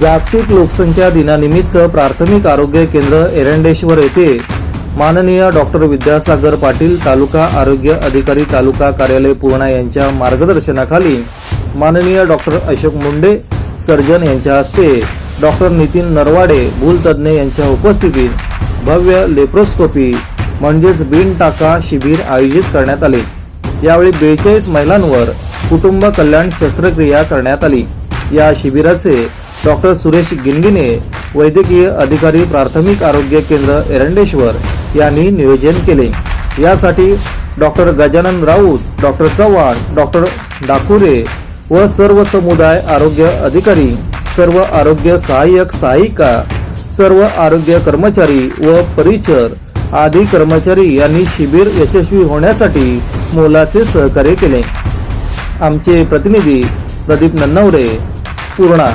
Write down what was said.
जागतिक लोकसंख्या दिनानिमित्त प्राथमिक आरोग्य केंद्र एरंडेश्वर येथे माननीय डॉक्टर विद्यासागर पाटील तालुका आरोग्य अधिकारी तालुका कार्यालय पूर्णा यांच्या मार्गदर्शनाखाली माननीय डॉक्टर अशोक मुंडे सर्जन यांच्या हस्ते डॉक्टर नितीन नरवाडे भूलतज्ञ यांच्या उपस्थितीत भव्य लेप्रोस्कोपी म्हणजेच बिन टाका शिबिर आयोजित करण्यात आले. यावेळी बेचाळीस महिलांवर कुटुंब कल्याण शस्त्रक्रिया करण्यात आली. या शिबिराचे डॉक्टर सुरेश गिनगिने वैद्यकीय अधिकारी प्राथमिक आरोग्य केंद्र एरंडेश्वर यांनी नियोजन केले. यासाठी doctor Gajanan Raut doctor Chavan doctor Dakure व सर्व समुदाय आरोग्य अधिकारी सर्व आरोग्य सहाय्यक सहायिका सर्व आरोग्य कर्मचारी व परिचर आदी कर्मचारी यांनी शिबिर यशस्वी होण्यासाठी मोलाचे सहकार्य केले. आमचे प्रतिनिधी प्रदीप नन्नवरे पूर्णा